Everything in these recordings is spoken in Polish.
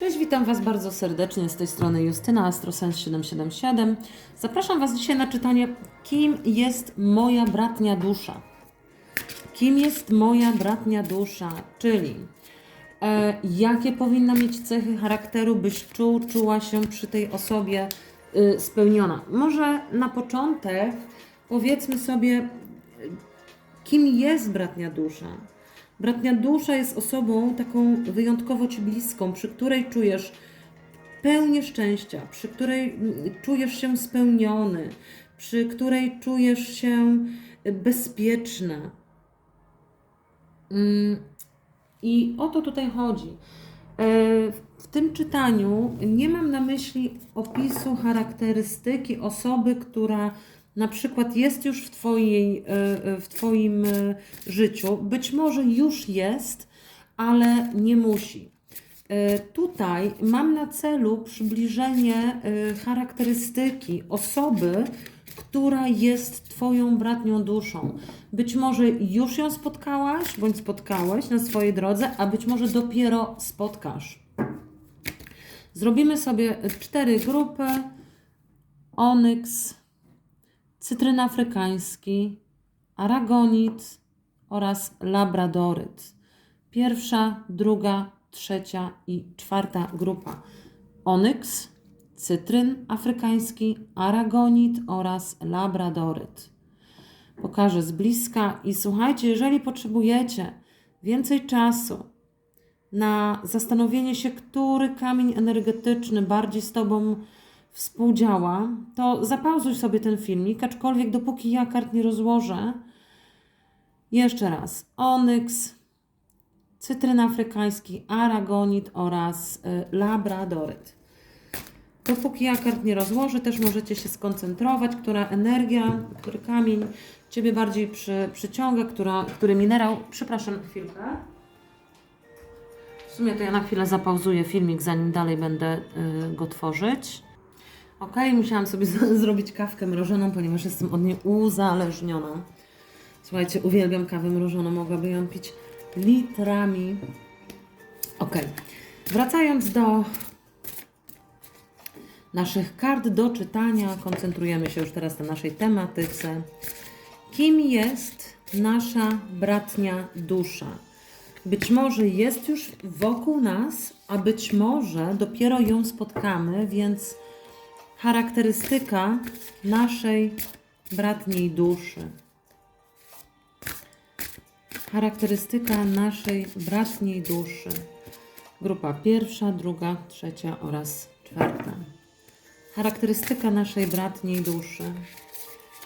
Cześć, witam Was bardzo serdecznie z tej strony Justyna Astrosens777. Zapraszam Was dzisiaj na czytanie Kim jest moja bratnia dusza? Kim jest moja bratnia dusza? Czyli e, jakie powinna mieć cechy charakteru, byś czuł, czuła się przy tej osobie y, spełniona? Może na początek powiedzmy sobie, kim jest bratnia dusza? Bratnia dusza jest osobą taką wyjątkowo ci bliską, przy której czujesz pełnię szczęścia, przy której czujesz się spełniony, przy której czujesz się bezpieczna. Mm, I o to tutaj chodzi. E, W tym czytaniu nie mam na myśli opisu charakterystyki osoby, która na przykład jest już w, twojej, e, e, w Twoim e, życiu. Być może już jest, ale nie musi. Tutaj mam na celu przybliżenie charakterystyki osoby, która jest Twoją bratnią duszą. Być może już ją spotkałaś, bądź spotkałeś na swojej drodze, a być może dopiero spotkasz. Zrobimy sobie cztery grupy: onyks, cytryn afrykański, aragonit oraz labradoryt. Pierwsza, druga, trzecia i czwarta grupa. Onyks, cytryn afrykański, aragonit oraz labradoryt. Pokażę z bliska i słuchajcie, jeżeli potrzebujecie więcej czasu na zastanowienie się, który kamień energetyczny bardziej z Tobą współdziała, to zapauzuj sobie ten filmik, aczkolwiek dopóki ja kart nie rozłożę. Jeszcze raz. Onyks, cytryn afrykański, aragonit oraz y, labradoryt. Dopóki ja kart nie rozłożę, też możecie się skoncentrować, która energia, który kamień Ciebie bardziej przy, przyciąga, która, który minerał. Przepraszam chwilkę. W sumie to ja na chwilę zapauzuję filmik, zanim dalej będę y, go tworzyć. Ok, musiałam sobie zrobić kawkę mrożoną, ponieważ jestem od niej uzależniona. Słuchajcie, uwielbiam kawę mrożoną, mogłabym ją pić litrami. Ok, wracając do naszych kart do czytania, koncentrujemy się już teraz na naszej tematyce. Kim jest nasza bratnia dusza? Być może jest już wokół nas, a być może dopiero ją spotkamy, więc charakterystyka naszej bratniej duszy. Charakterystyka naszej bratniej duszy. Grupa pierwsza, druga, trzecia oraz czwarta. Charakterystyka naszej bratniej duszy.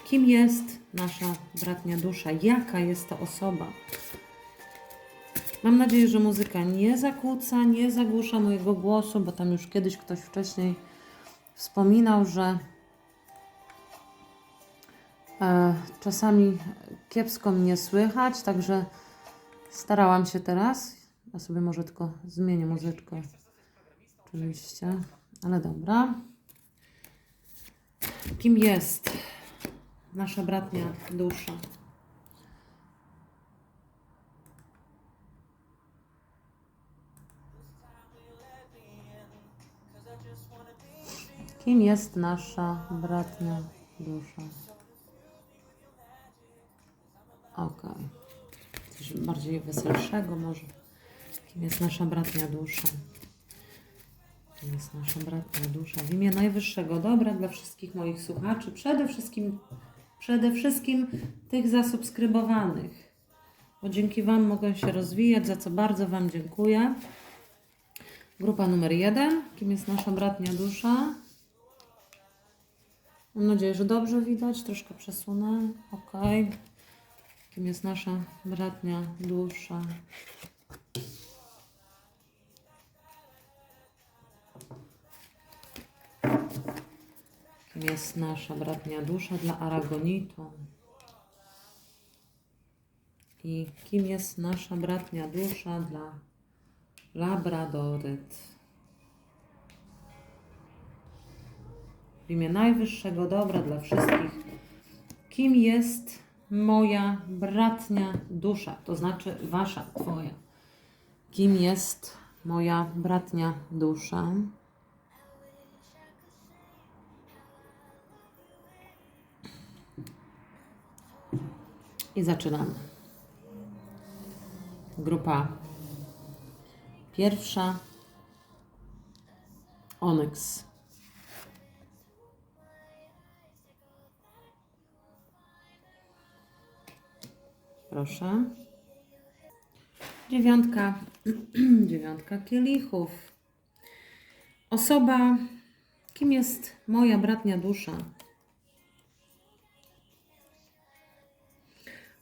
Kim jest nasza bratnia dusza? Jaka jest to osoba? Mam nadzieję, że muzyka nie zakłóca, nie zagłusza mojego głosu, bo tam już kiedyś ktoś wcześniej wspominał, że e, czasami kiepsko mnie słychać, także starałam się teraz. Ja sobie może tylko zmienię muzyczkę. Oczywiście, ale dobra. Kim jest nasza bratnia dusza? Kim jest nasza bratnia dusza? Okej. Coś bardziej weselszego może. Kim jest nasza bratnia dusza? Kim jest nasza bratnia dusza? W imię najwyższego dobra dla wszystkich moich słuchaczy. Przede wszystkim, przede wszystkim tych zasubskrybowanych. Bo dzięki Wam mogę się rozwijać, za co bardzo Wam dziękuję. Grupa numer jeden. Kim jest nasza bratnia dusza? Mam nadzieję, że dobrze widać. Troszkę przesunę. Ok. Kim jest nasza bratnia dusza? Kim jest nasza bratnia dusza dla Aragonitu? I kim jest nasza bratnia dusza dla Labradoryt? Imię najwyższego dobra dla wszystkich. Kim jest moja bratnia dusza, to znaczy wasza, twoja? Kim jest moja bratnia dusza. I zaczynamy. Grupa pierwsza. Onyx. Proszę. Dziewiątka. Dziewiątka kielichów. Osoba, kim jest moja bratnia dusza?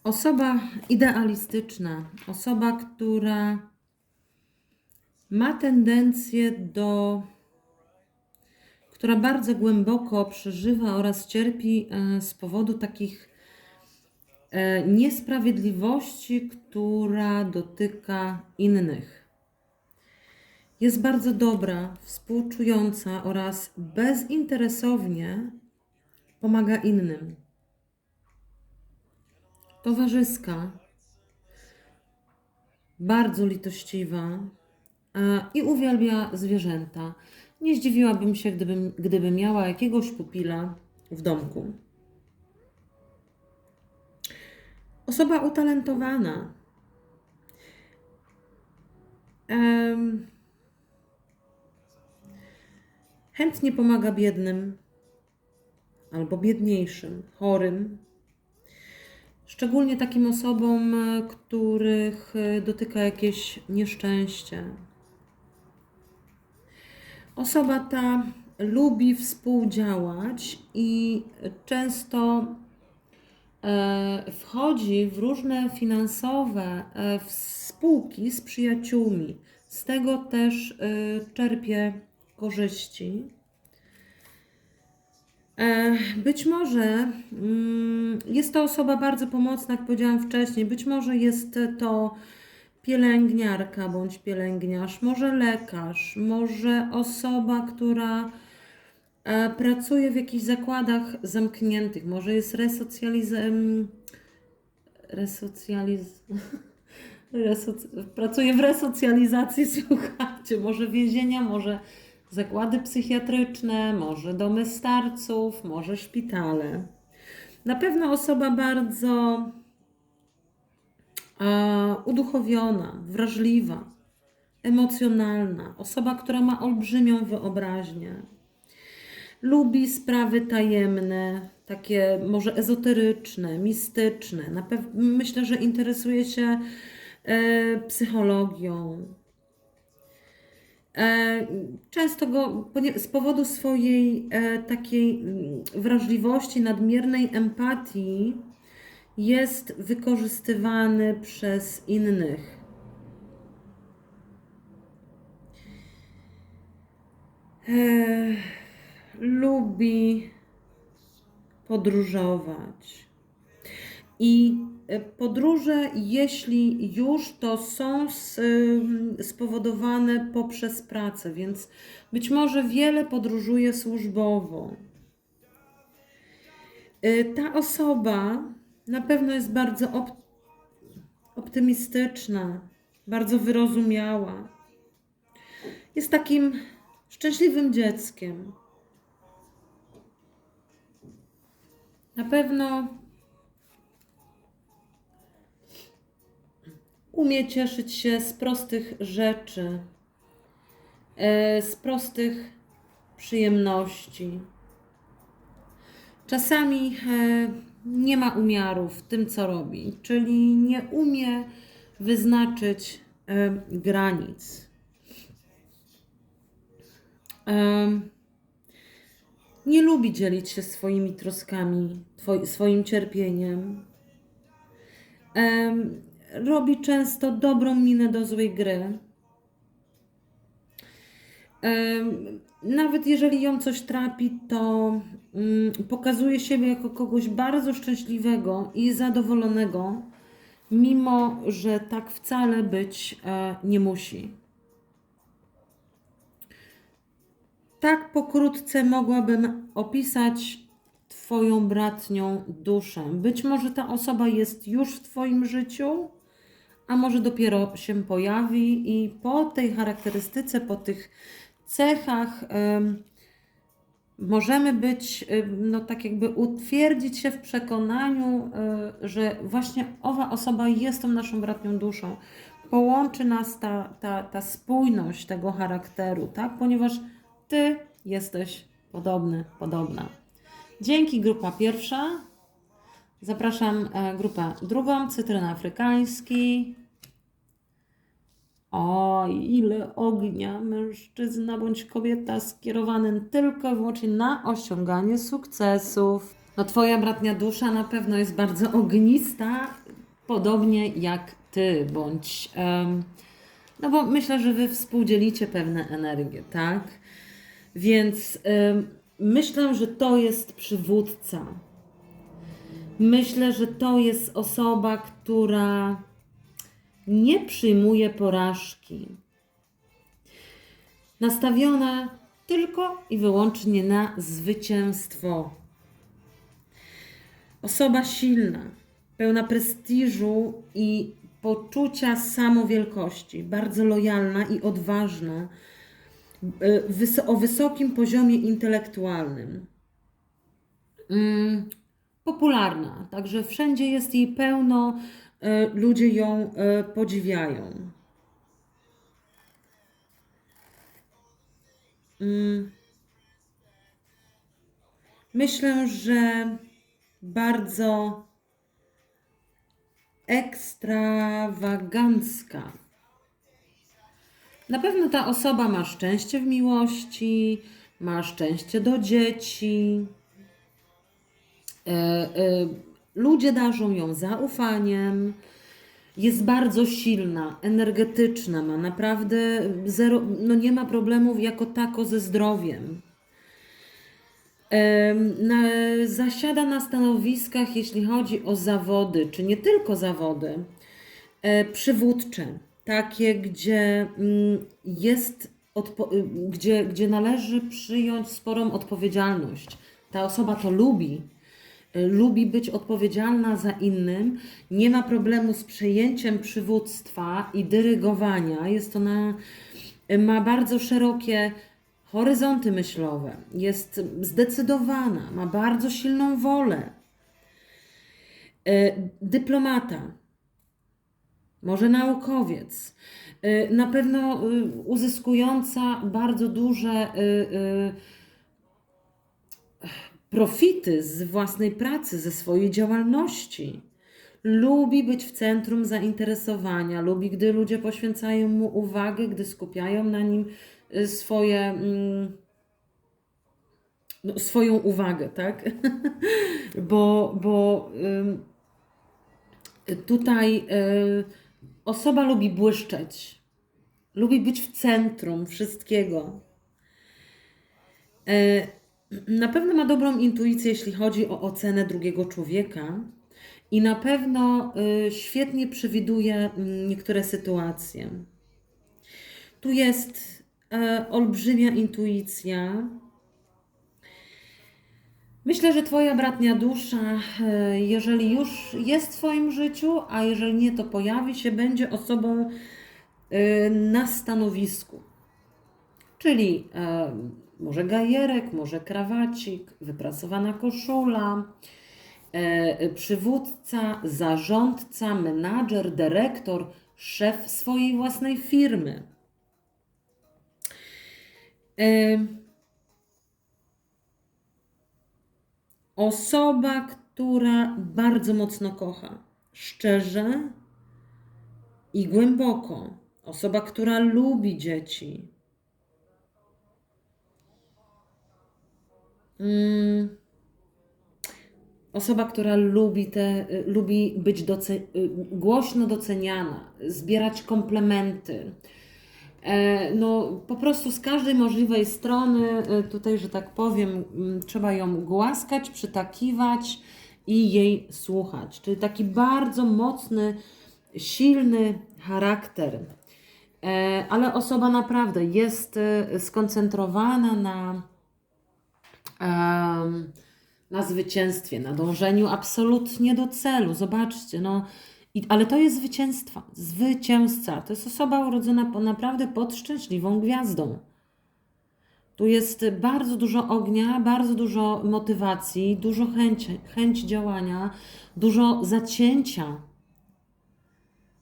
Osoba idealistyczna, osoba, która ma tendencję do, która bardzo głęboko przeżywa oraz cierpi e, z powodu takich niesprawiedliwości, która dotyka innych. Jest bardzo dobra, współczująca oraz bezinteresownie pomaga innym. Towarzyska, bardzo litościwa e, i uwielbia zwierzęta. Nie zdziwiłabym się, gdybym, gdyby miała jakiegoś pupila w domku. Osoba utalentowana. Em, chętnie pomaga biednym albo biedniejszym, chorym. Szczególnie takim osobom, e, których e, dotyka jakieś nieszczęście. Osoba ta lubi współdziałać i często wchodzi w różne finansowe e, spółki z przyjaciółmi. Z tego też e, czerpie korzyści. E, Być może mm, jest to osoba bardzo pomocna, jak powiedziałam wcześniej. Być może jest to pielęgniarka bądź pielęgniarz, może lekarz, może osoba, która e, pracuje w jakichś zakładach zamkniętych, może jest resocjalizem. Resocjaliz... Resoc... Pracuje w resocjalizacji, słuchajcie, może więzienia, może zakłady psychiatryczne, może domy starców, może szpitale. Na pewno osoba bardzo e, uduchowiona, wrażliwa, emocjonalna, osoba, która ma olbrzymią wyobraźnię. Lubi sprawy tajemne, takie może ezoteryczne, mistyczne. Na myślę, że interesuje się e, psychologią, E, Często go z powodu swojej e, takiej mm, wrażliwości, nadmiernej empatii jest wykorzystywany przez innych. E, Lubi podróżować. I e, podróże, jeśli już, to są ym, spowodowane poprzez pracę, więc być może wiele podróżuje służbowo. Y, Ta osoba na pewno jest bardzo op- optymistyczna, bardzo wyrozumiała. Jest takim szczęśliwym dzieckiem. Na pewno umie cieszyć się z prostych rzeczy, e, z prostych przyjemności. Czasami e, nie ma umiaru w tym, co robi, czyli nie umie wyznaczyć e, granic. Em, Nie lubi dzielić się swoimi troskami, swoim cierpieniem. Em, robi często dobrą minę do złej gry. Nawet jeżeli ją coś trapi, to mm, pokazuje siebie jako kogoś bardzo szczęśliwego i zadowolonego, mimo że tak wcale być e, nie musi. Tak pokrótce mogłabym opisać Twoją bratnią duszę. Być może ta osoba jest już w Twoim życiu, a może dopiero się pojawi i po tej charakterystyce, po tych cechach em, możemy być, no tak jakby utwierdzić się w przekonaniu, e, że właśnie owa osoba jest tą naszą bratnią duszą. Połączy nas ta, ta, ta spójność tego charakteru, tak? Ponieważ Ty jesteś podobny, podobna. Dzięki grupa pierwsza. Zapraszam e, grupę drugą, cytryn afrykański. O, ile ognia mężczyzna bądź kobieta skierowany tylko i wyłącznie na osiąganie sukcesów. No, twoja bratnia dusza na pewno jest bardzo ognista, podobnie jak ty, bądź. em, no bo myślę, że wy współdzielicie pewne energie, tak? Więc myślę, że to jest przywódca. Myślę, że to jest osoba, która nie przyjmuje porażki. Nastawiona tylko i wyłącznie na zwycięstwo. Osoba silna, pełna prestiżu i poczucia samowielkości, bardzo lojalna i odważna, o wysokim poziomie intelektualnym. Mm, popularna, także wszędzie jest jej pełno, e, ludzie ją e, podziwiają. Mm. Myślę, że bardzo ekstrawagancka. Na pewno ta osoba ma szczęście w miłości, ma szczęście do dzieci. E, e, ludzie darzą ją zaufaniem. Jest bardzo silna, energetyczna, ma naprawdę zero, no nie ma problemów jako tako ze zdrowiem. Em, Na, zasiada na stanowiskach, jeśli chodzi o zawody, czy nie tylko zawody, e, przywódcze, takie, gdzie mm, jest, y, gdzie, gdzie należy przyjąć sporą odpowiedzialność. Ta osoba to lubi, y, lubi być odpowiedzialna za innym, nie ma problemu z przejęciem przywództwa i dyrygowania. Jest ona, ma bardzo szerokie horyzonty myślowe, jest zdecydowana, ma bardzo silną wolę. Y, Dyplomata, może naukowiec, y, na pewno y, uzyskująca bardzo duże y, profity z własnej pracy, ze swojej działalności. Lubi być w centrum zainteresowania, lubi, gdy ludzie poświęcają mu uwagę, gdy skupiają na nim swoje, mm, no, swoją uwagę, tak? bo bo tutaj osoba lubi błyszczeć, lubi być w centrum wszystkiego. E, Na pewno ma dobrą intuicję, jeśli chodzi o ocenę drugiego człowieka, i na pewno y, świetnie przewiduje mm, niektóre sytuacje. Tu jest e, olbrzymia intuicja. Myślę, że Twoja bratnia dusza, e, jeżeli już jest w Twoim życiu, a jeżeli nie, to pojawi się, będzie osobą e, na stanowisku. Czyli e, może gajerek, może krawacik, wypracowana koszula, przywódca, zarządca, menadżer, dyrektor, szef swojej własnej firmy. Osoba, która bardzo mocno kocha, szczerze i głęboko. Osoba, która lubi dzieci. Mm. Osoba, która lubi, te, lubi być doce, y, głośno doceniana, zbierać komplementy. E, No, po prostu z każdej możliwej strony, e, tutaj, że tak powiem, trzeba ją głaskać, przytakiwać i jej słuchać. Czyli taki bardzo mocny, silny charakter. E, Ale osoba naprawdę jest skoncentrowana na, na zwycięstwie, na dążeniu absolutnie do celu. Zobaczcie, no, I, ale to jest zwycięstwa, zwycięzca. To jest osoba urodzona po, naprawdę pod szczęśliwą gwiazdą. Tu jest bardzo dużo ognia, bardzo dużo motywacji, dużo chęci, chęć działania, dużo zacięcia.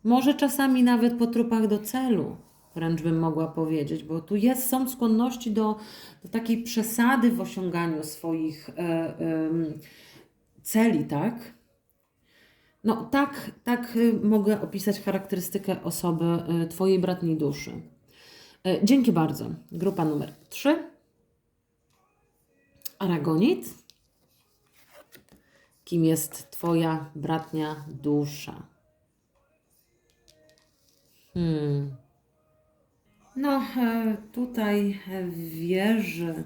Może czasami nawet po trupach do celu, wręcz bym mogła powiedzieć, bo tu jest, są skłonności do, do takiej przesady w osiąganiu swoich e, em, celi, tak? No tak, tak y, mogę opisać charakterystykę osoby y, Twojej bratniej duszy. E, Dzięki bardzo. Grupa numer 3. Aragonit. Kim jest Twoja bratnia dusza? Hmm. No, e, tutaj wierzy.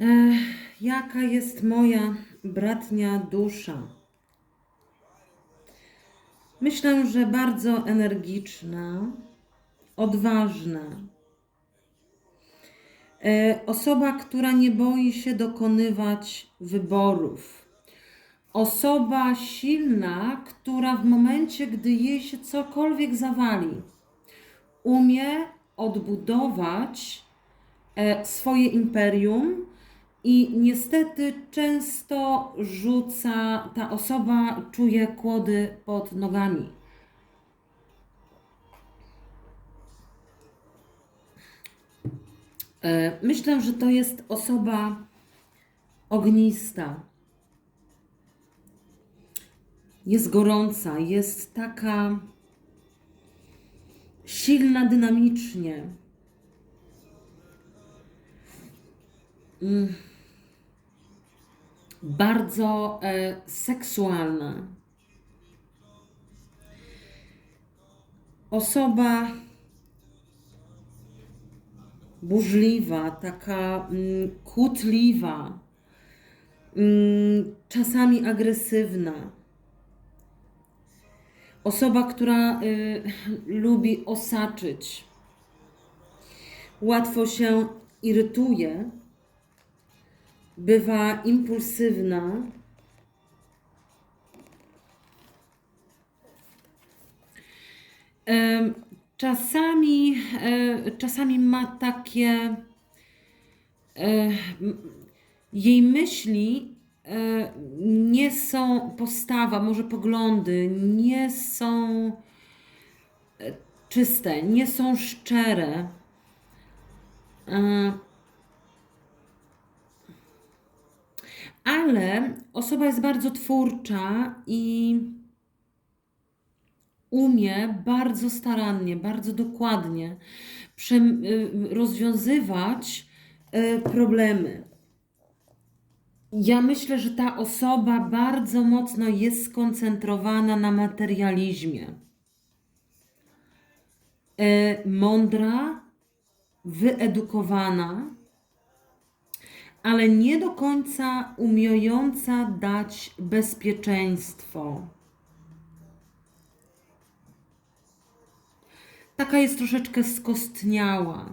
E, Jaka jest moja bratnia dusza? Myślę, że bardzo energiczna, odważna. E, Osoba, która nie boi się dokonywać wyborów. Osoba silna, która w momencie, gdy jej się cokolwiek zawali, umie odbudować e, swoje imperium i niestety często rzuca, ta osoba czuje kłody pod nogami. E, Myślę, że to jest osoba ognista. Jest gorąca, jest taka silna dynamicznie. Mm. Bardzo e, seksualna. Osoba burzliwa, taka mm, kłótliwa, mm, czasami agresywna. Osoba, która y, lubi osaczyć, łatwo się irytuje, bywa impulsywna. Czasami, e, czasami ma takie e, jej myśli e, nie są postawa, może poglądy, nie są czyste, nie są szczere. Ale osoba jest bardzo twórcza i umie bardzo starannie, bardzo dokładnie y, rozwiązywać y, problemy. Ja myślę, że ta osoba bardzo mocno jest skoncentrowana na materializmie. E, Mądra, wyedukowana, ale nie do końca umiejąca dać bezpieczeństwo. Taka jest troszeczkę skostniała.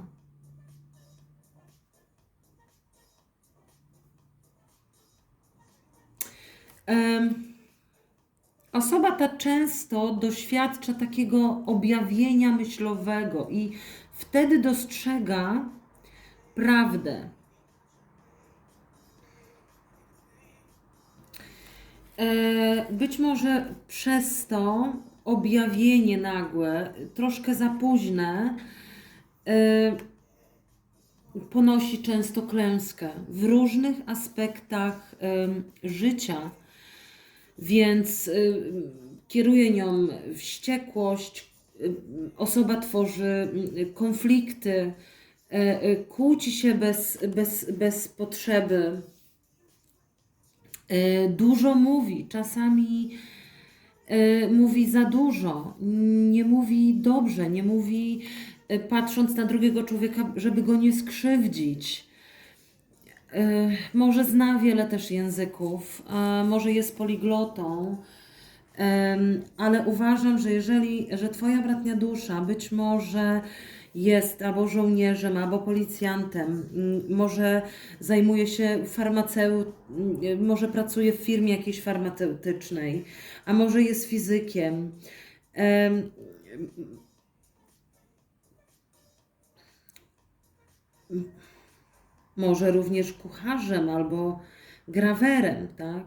Osoba ta często doświadcza takiego objawienia myślowego i wtedy dostrzega prawdę. Być może przez to objawienie nagłe, troszkę za późne, e, ponosi często klęskę w różnych aspektach życia, więc em, kieruje nią wściekłość, em, osoba tworzy em, konflikty, e, e, kłóci się bez, bez, bez potrzeby. E, Dużo mówi, czasami e, mówi za dużo, nie mówi dobrze, nie mówi e, patrząc na drugiego człowieka, żeby go nie skrzywdzić. Może zna wiele też języków, może jest poliglotą, ale uważam, że jeżeli, że Twoja bratnia dusza być może jest albo żołnierzem, albo policjantem, mm, może zajmuje się farmaceut, mm, może pracuje w firmie jakiejś farmaceutycznej, a może jest fizykiem. Em, może również kucharzem albo grawerem, tak?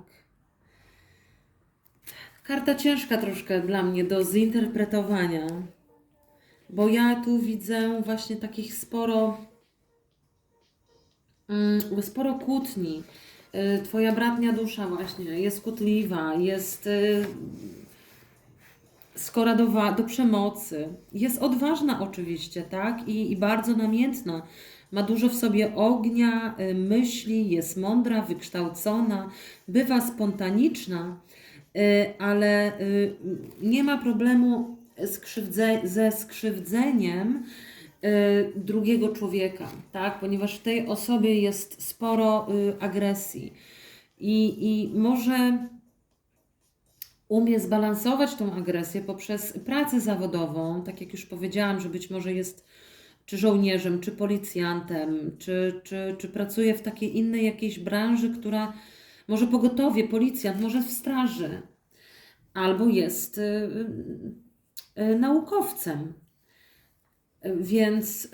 Karta ciężka troszkę dla mnie do zinterpretowania, bo ja tu widzę właśnie takich sporo, mm, sporo kłótni. Y, Twoja bratnia dusza właśnie jest kłótliwa, jest y, skora do, do przemocy. Jest odważna oczywiście, tak? I, I bardzo namiętna. Ma dużo w sobie ognia, y, myśli, jest mądra, wykształcona, bywa spontaniczna, ale nie ma problemu skrzywdze, ze skrzywdzeniem y, drugiego człowieka, tak? Ponieważ w tej osobie jest sporo y, agresji. I, I może umie zbalansować tą agresję poprzez pracę zawodową, tak jak już powiedziałam, że być może jest czy żołnierzem, czy policjantem, czy, czy, czy pracuje w takiej innej jakiejś branży, która może pogotowie, policjant, może w straży, albo jest y, naukowcem. Więc,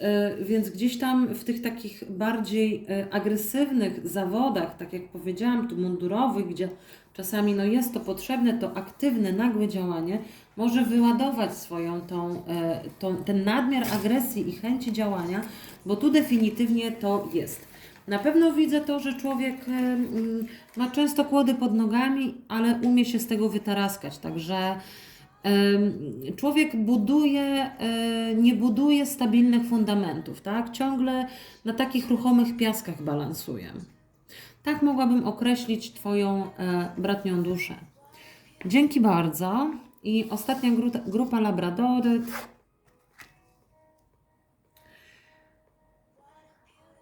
y, więc gdzieś tam w tych takich bardziej y, agresywnych zawodach, tak jak powiedziałam, tu mundurowych, gdzie czasami no jest to potrzebne, to aktywne, nagłe działanie może wyładować swoją tą, tą, ten nadmiar agresji i chęci działania, bo tu definitywnie to jest. Na pewno widzę to, że człowiek ma często kłody pod nogami, ale umie się z tego wytaraskać, także Człowiek buduje, e, nie buduje stabilnych fundamentów, tak? Ciągle na takich ruchomych piaskach balansuje. Tak mogłabym określić Twoją e, bratnią duszę. Dzięki bardzo. I ostatnia grupa, grupa.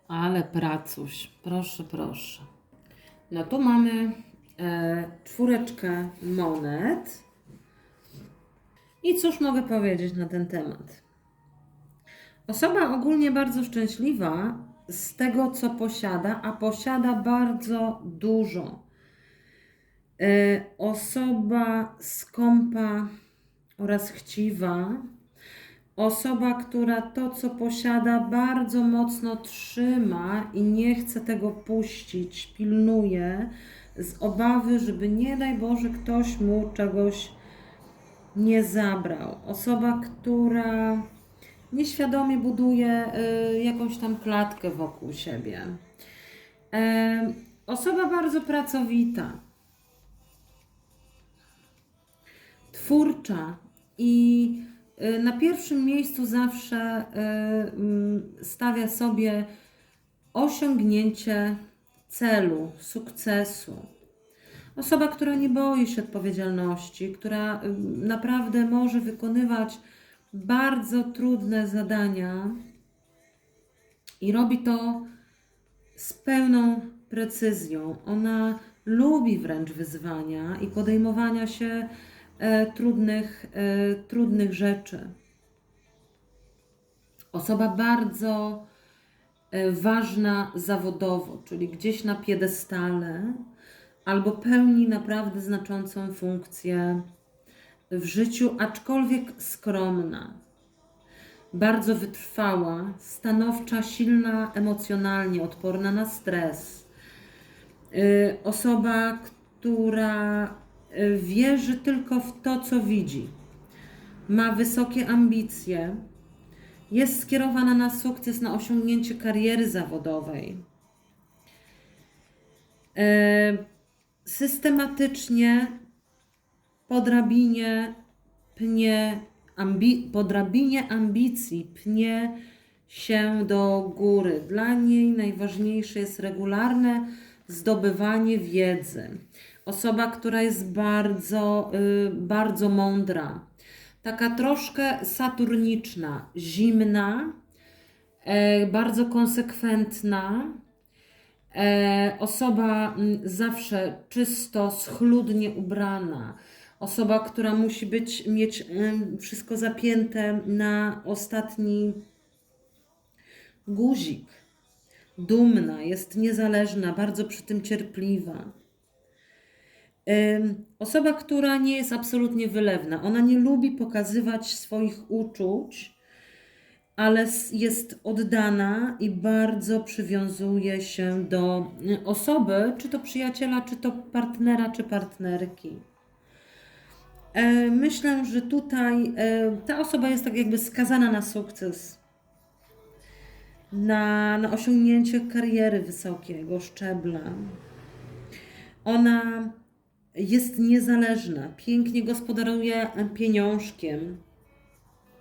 Ale pracuś, proszę, proszę. No tu mamy e, czwóreczkę monet. I cóż mogę powiedzieć na ten temat? Osoba ogólnie bardzo szczęśliwa z tego, co posiada, a posiada bardzo dużo. E, Osoba skąpa oraz chciwa, osoba, która to, co posiada, bardzo mocno trzyma i nie chce tego puścić, pilnuje z obawy, żeby nie daj Boże ktoś mu czegoś nie zabrał. Osoba, która nieświadomie buduje y, jakąś tam klatkę wokół siebie. E, osoba bardzo pracowita, twórcza i y, na pierwszym miejscu zawsze y, mm, stawia sobie osiągnięcie celu, sukcesu. Osoba, która nie boi się odpowiedzialności, która naprawdę może wykonywać bardzo trudne zadania i robi to z pełną precyzją. Ona lubi wręcz wyzwania i podejmowania się e, trudnych, e, trudnych rzeczy. Osoba bardzo e, ważna zawodowo, czyli gdzieś na piedestale, albo pełni naprawdę znaczącą funkcję w życiu, aczkolwiek skromna. Bardzo wytrwała, stanowcza, silna emocjonalnie, odporna na stres. Y, Osoba, która y, wierzy tylko w to, co widzi. Ma wysokie ambicje, jest skierowana na sukces, na osiągnięcie kariery zawodowej. Systematycznie po drabinie pnie, ambi, po drabinie ambicji pnie się do góry. Dla niej najważniejsze jest regularne zdobywanie wiedzy. Osoba, która jest bardzo, y, bardzo mądra, taka troszkę saturniczna, zimna, e, bardzo konsekwentna, osoba mm, zawsze czysto, schludnie ubrana. Osoba, która musi być, mieć em, wszystko zapięte na ostatni guzik. Dumna, jest niezależna, bardzo przy tym cierpliwa. Osoba, która nie jest absolutnie wylewna, ona nie lubi pokazywać swoich uczuć, ale jest oddana i bardzo przywiązuje się do y, osoby, czy to przyjaciela, czy to partnera, czy partnerki. E, Myślę, że tutaj e, ta osoba jest tak jakby skazana na sukces, na, na osiągnięcie kariery wysokiego szczebla. Ona jest niezależna, pięknie gospodaruje pieniążkiem,